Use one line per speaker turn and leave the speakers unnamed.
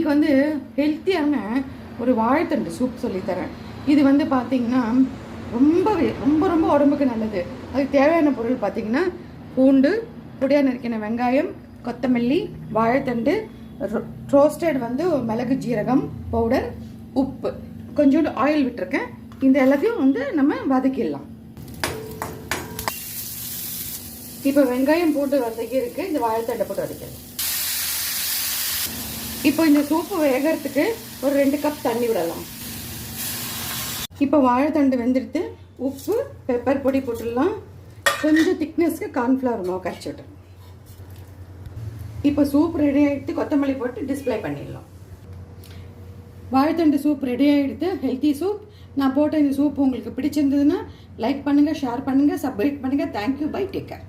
இன்றைக்கி வந்து ஹெல்த்தியான ஒரு வாழைத்தண்டு சூப் சொல்லித்தரேன் இது வந்து பார்த்தீங்கன்னா ரொம்பவே ரொம்ப ரொம்ப உடம்புக்கு நல்லது. அதுக்கு தேவையான பொருள் பார்த்திங்கன்னா பூண்டு பொடியாக நறுக்கின வெங்காயம் கொத்தமல்லி வாழைத்தண்டு ரோஸ்டட் வந்து மிளகு ஜீரகம் பவுடர் உப்பு. கொஞ்சோண்டு ஆயில் விட்டுருக்கேன். இந்த எல்லாத்தையும் வந்து நம்ம வதக்கிடலாம். இப்போ வெங்காயம் போட்டு வதக்கி இருக்கு இந்த வாழைத்தண்டை போட்டு வதக்கிடலாம் இப்போ இந்த சூப்பு வேகறதுக்கு ஒரு ரெண்டு கப் தண்ணி விடலாம். இப்போ வாழைத்தண்டு வெந்துடுத்து உப்பு பெப்பர் பொடி போட்டுடலாம். கொஞ்சம் திக்னஸ்க்கு கார்ன்ஃப்ளவர் மாவு கரைச்சி விட்டுறோம் இப்போ சூப் ரெடி ஆகிடுத்து கொத்தமல்லி போட்டு டிஸ்ப்ளே பண்ணிடலாம். வாழைத்தண்டு சூப் ரெடி ஆகிடுது ஹெல்த்தி சூப். நான் போட்ட இந்த சூப் உங்களுக்கு பிடிச்சிருந்ததுன்னா லைக் பண்ணுங்கள் ஷேர் பண்ணுங்கள் சப்ஸ்கிரைப் பண்ணுங்கள் தேங்க்யூ பை டேக் கேர்